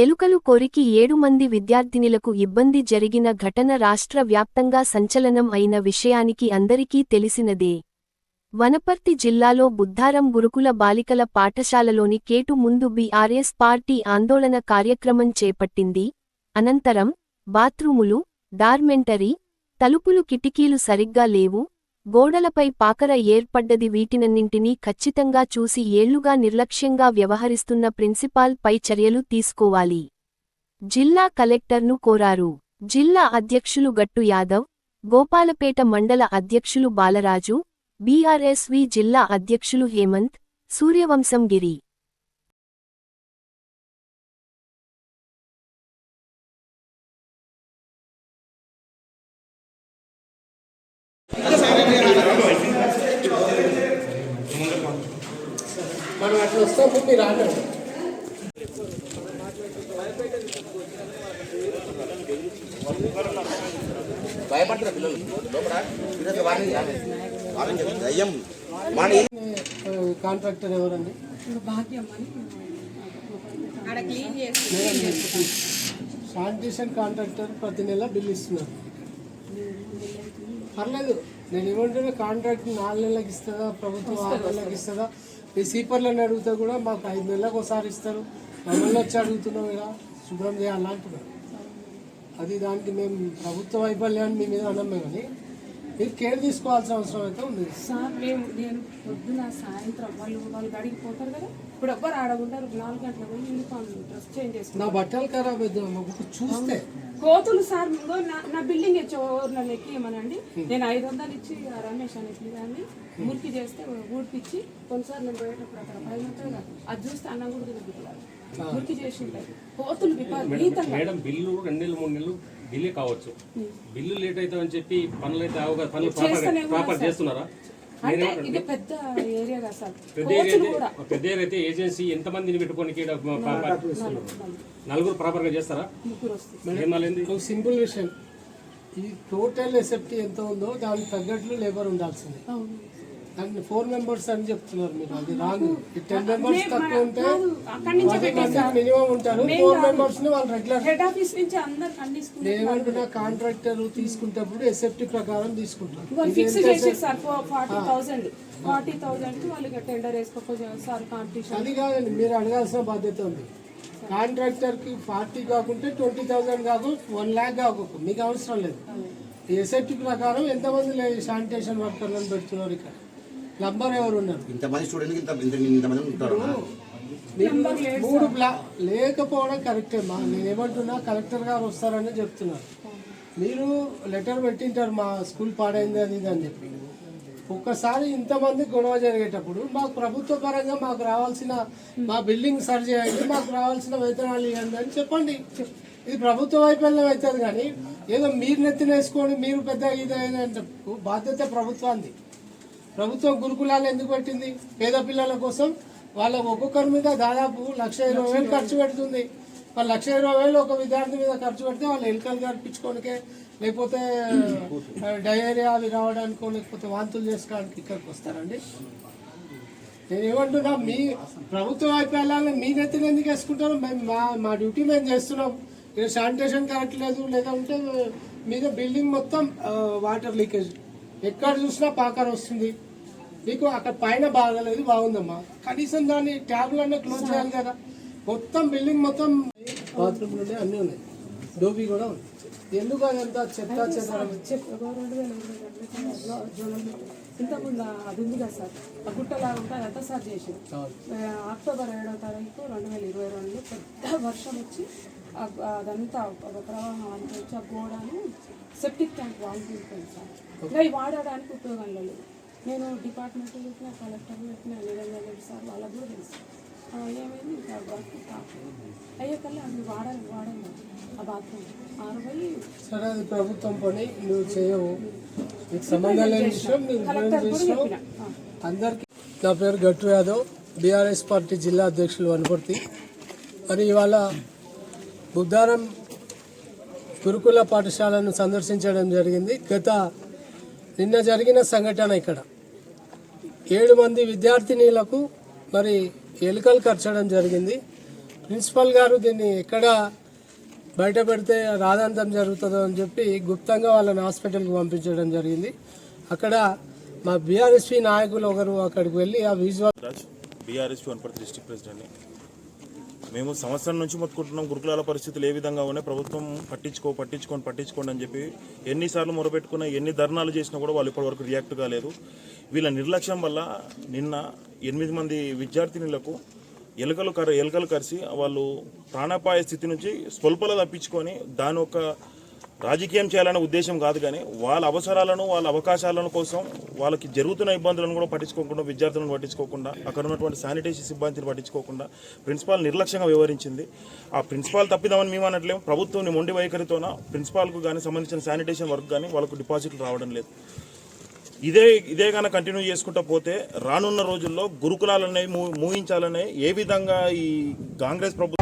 ఎలుకలు కొరికి ఏడు మంది విద్యార్థినిలకు ఇబ్బంది జరిగిన ఘటన రాష్ట్ర వ్యాప్తంగా సంచలనం అయిన విషయానికి అందరికీ తెలిసినదే. వనపర్తి జిల్లాలో బుద్ధారం గురుకుల బాలికల పాఠశాలలోని కేటు ముందు బీఆర్ఎస్ పార్టీ ఆందోళన కార్యక్రమం చేపట్టింది. అనంతరం బాత్రూములు డార్మెంటరీ తలుపులు కిటికీలు సరిగ్గా లేవు. గోడలపై పాకర ఏర్పడ్డది వీటినన్నింటినీ ఖచ్చితంగా చూసి ఏళ్ళుగా నిర్లక్ష్యంగా వ్యవహరిస్తున్న ప్రిన్సిపాల్ పై చర్యలు తీసుకోవాలి. జిల్లా కలెక్టర్ను కోరారు. జిల్లా అధ్యక్షులు గట్టు యాదవ్ గోపాలపేట మండల అధ్యక్షులు బాలరాజు బీఆర్ఎస్వి జిల్లా అధ్యక్షులు హేమంత్ సూర్యవంశం గిరి. మనం అట్లా వస్తాము మీరు పిల్లలు. లోపల మన కాంట్రాక్టర్ ఎవరండి? శానిటేషన్ కాంట్రాక్టర్ ప్రతి నెల బిల్ ఇస్తున్నారు. పర్లేదు. నేను ఏమంటున్నా కాంట్రాక్ట్ నాలుగు నెలలకు ఇస్తుందా ప్రభుత్వం ఆరు నెలలకు ఇస్తుందా ఈ సీపర్లను అడిగితే కూడా మాకు ఐదు నెలలకు ఒకసారి ఇస్తారు. మమ్మల్ని వచ్చి అడుగుతున్నాం ఇలా శుభ్రం చేయాలి అంటున్నారు. అది దానికి మేము ప్రభుత్వ వైఫల్యాన్ని మీ మీద అన్నాం కానీ మీరు కేర్ తీసుకోవాల్సిన అవసరం అయితే ఉంది. సార్ మేము నేను పొద్దున సాయంత్రం వాళ్ళు వాళ్ళు గడికి పోతారు కదా ఇప్పుడు ఎవ్వరు ఆడకుంటారు. నాలుగు గంటల యూనిఫామ్ డ్రెస్ చేంజ్ చేసుకుంటారు. నా బట్టలు ఖరాబ్ అవుతుంది మాకు చూస్తే కోతులు సార్ ముందు నా బిల్డింగ్ ఓవర్లో ఎక్కియమనండి నేను ఐదు వందలు ఇచ్చి ఆ రమేష్ అని దాన్ని మురికి చేస్తే ఊడిపించి కొన్నిసార్లు నేను పోయేటప్పుడు అక్కడ పైన అది చూస్తే అన్నం కూడా తిరుగుతున్నారు మురికి చేసి ఉంటాయి. కోతులు మేడం బిల్లు రెండు నెలలు మూడు నెలలు డిలే కావచ్చు. బిల్లు లేట్ అవుతామని చెప్పి పనులు అయితే అవగా పనులు ప్రాపర్ చేస్తున్నారా? అంటే ఇది పెద్ద ఏరియా కదా సార్. పెద్ద ఏరియా అయితే ఏజెన్సీ ఎంత మందిని పెట్టుకొని ఈడ ప్రాపర్ నలుగురు ప్రాపర్గా చేస్తారా? ఒక సింపుల్ విషయం. ఈ టోటల్ ఎసెప్టీ ఎంత ఉందో దానికి తగ్గట్లు లేబర్ ఉండాల్సింది. అవును. దాన్ని ఫోర్ మెంబర్స్ అని చెప్తున్నారు మీరు. అది రాంగ్ టెన్ మెంబర్స్ తక్కువ ఉంటే అక్కడి నుంచి మినిమం ఉంటారు. ఫోర్ మెంబర్స్ని వాళ్ళు రెగ్యులర్ హెడ్ ఆఫీస్ నుంచి అందరు ఏమంటున్నా కాంట్రాక్టర్ తీసుకుంటప్పుడు ఎసెప్టీ ప్రకారం తీసుకుంటారు వాళ్ళు ఫిక్స్ చేసి సార్ ఫార్టీ థౌసండ్ ఫార్టీ థౌసండ్కి వాళ్ళకి టెండర్ వేసుకోకపోతే సార్ కాంపిటీషన్ అది కాదండి మీరు అడగాల్సిన బాధ్యత ఉంది. కాంట్రాక్టర్కి ఫార్టీ కాకుంటే ట్వంటీ థౌసండ్ కాకు వన్ ల్యాక్ కాకు మీకు అవసరం లేదు. ఎసెప్టీ ప్రకారం ఎంతమంది శానిటేషన్ వర్కర్లను పెడుతున్నారు ఇక్కడ? నంబర్ ఎవరు ఉన్నారు? ఇంతమంది స్టూడెంట్ ఇంత ఇంత ఇంతమంది ఉంటారు. మీరు మూడు బ్లా లేకపోవడం కరెక్టే మా నేను ఏమంటున్నా కలెక్టర్ గారు వస్తారని చెప్తున్నారు. మీరు లెటర్ పెట్టింటారు మా స్కూల్ పాడైంది అది ఇది అని చెప్పి. ఒక్కసారి ఇంతమంది గొడవ జరిగేటప్పుడు మాకు ప్రభుత్వ పరంగా మాకు రావాల్సిన మా బిల్డింగ్ సరి చేయండి మాకు రావాల్సిన వేతనాలు ఇవ్వండి అని చెప్పండి. ఇది ప్రభుత్వ వైఫల్యం అవుతుంది కానీ ఏదో మీరు నెత్తినేసుకొని మీరు పెద్ద ఇది అని చెప్పు బాధ్యత ప్రభుత్వాన్ని ప్రభుత్వం గురుకులాలు ఎందుకు పెట్టింది? పేద పిల్లల కోసం వాళ్ళ ఒక్కొక్కరి మీద దాదాపు లక్ష ఇరవై వేలు ఖర్చు పెడుతుంది. వాళ్ళు లక్ష ఇరవై వేలు ఒక విద్యార్థి మీద ఖర్చు పెడితే వాళ్ళు ఎలుకలు గడిపించుకోనికే లేకపోతే డయేరియా అవి రావడానికో లేకపోతే వాంతులు చేసుకోవడానికి ఇక్కడికి వస్తారండి. నేను ఏమంటున్నా మీ ప్రభుత్వ వైఫల్యాలను మీ నెత్తిని ఎందుకు వేసుకుంటారు? మేము మా మా డ్యూటీ మేము చేస్తున్నాం. ఇక్కడ శానిటేషన్ కరెక్ట్ లేదు లేదంటే మీద బిల్డింగ్ మొత్తం వాటర్ లీకేజ్. ఎక్కడ చూసినా పాకర్ వస్తుంది. మీకు అక్కడ పైన బాగాలేదు బాగుందమ్మా. కనీసం దాన్ని ట్యాబ్లన్నా క్లోజ్ చేయాలి కదా. మొత్తం బిల్డింగ్ మొత్తం బాత్రూమ్ నుండి అన్నీ ఉన్నాయి. డోబీ కూడా ఉంది. ఎందుకు అదంతా చెత్త చెత్త? ఇంతకుముందు అది ఉంది కదా సార్ ఆ గుట్టలాగా ఉంటుంది అదంతా సార్ చేసి అక్టోబర్ ఏడవ తారీఖు రెండు వేల ఇరవై రెండులో పెద్ద వర్షం వచ్చి అదంతా ఒక ప్రవాహం అంతా వచ్చి ఆ గోడను సెప్టిక్ ట్యాంక్ తీసుకుంది సార్ ఇంకా ఇవి వాడడానికి ఉపయోగంలో లేదు. నేను డిపార్ట్మెంట్ పెట్టిన కలెక్టర్ పెట్టిన నిరంజన్ సార్ వాళ్ళకు కూడా తెలుసు. ఏమైంది? ఇంకా వర్క్ అయ్యే కల్లా అది వాడాలి వాడాలి ఆ బాత్రూమ్. ఆరుపై సరే అది ప్రభుత్వం పని నువ్వు చేయవు. సంబంధం లేని విషయం అందరికీ నా పేరు గట్టు యాదవ్. బీఆర్ఎస్ పార్టీ జిల్లా అధ్యక్షులు వనపర్తి మరి ఇవాళ బుద్ధారం గురుకుల పాఠశాలను సందర్శించడం జరిగింది. గత నిన్న జరిగిన సంఘటన ఇక్కడ. ఏడు మంది విద్యార్థినీలకు మరి ఎలుకలు కరచడం జరిగింది. ప్రిన్సిపల్ గారు దీన్ని ఎక్కడ బయట పెడితే రాధాంతం జరుగుతుందో అని చెప్పి గుప్తంగా వాళ్ళని హాస్పిటల్కి పంపించడం జరిగింది. అక్కడ మా బీఆర్ఎస్పీ నాయకులు ఒకరు అక్కడికి వెళ్ళి ఆ విజువల్ బీఆర్ఎస్పీ డిస్టిక్ మేము సంవత్సరం నుంచి మొత్తుకుంటున్నాం. గురుకులాల పరిస్థితులు ఏ విధంగా ఉన్నాయి? ప్రభుత్వం పట్టించుకో పట్టించుకొని పట్టించుకోండి అని చెప్పి ఎన్నిసార్లు మొరపెట్టుకున్నా ఎన్ని ధర్నాలు చేసినా కూడా వాళ్ళు ఇప్పటివరకు రియాక్ట్ కాలేదు. వీళ్ళ నిర్లక్ష్యం వల్ల నిన్న ఎనిమిది మంది విద్యార్థినులకు ఎలుకలు కర ఎలుకలు కరిసి వాళ్ళు ప్రాణాపాయ స్థితి నుంచి స్వల్పలో తప్పించుకొని దాని ఒక రాజకీయం చేయాలనే ఉద్దేశం కాదు కానీ వాళ్ళ అవసరాలను వాళ్ళ అవకాశాలను కోసం వాళ్ళకి జరుగుతున్న ఇబ్బందులను కూడా పట్టించుకోకుండా విద్యార్థులను పట్టించుకోకుండా అక్కడ ఉన్నటువంటి శానిటేషన్ సిబ్బందిని పట్టించుకోకుండా ప్రిన్సిపాల్ నిర్లక్ష్యంగా వివరించింది ఆ ప్రిన్సిపాల్ తప్పిదామని మేము అనట్లేము. ప్రభుత్వం మొండి వైఖరితోన ప్రిన్సిపాల్కు కానీ సంబంధించిన శానిటేషన్ వర్క్ కానీ వాళ్ళకు డిపాజిట్లు రావడం లేదు. ఇదే ఇదే కనుక కంటిన్యూ చేసుకుంటూ పోతే రానున్న రోజుల్లో గురుకులాలనే మూ మూయించాలనే ఏ విధంగా ఈ కాంగ్రెస్ ప్రభుత్వం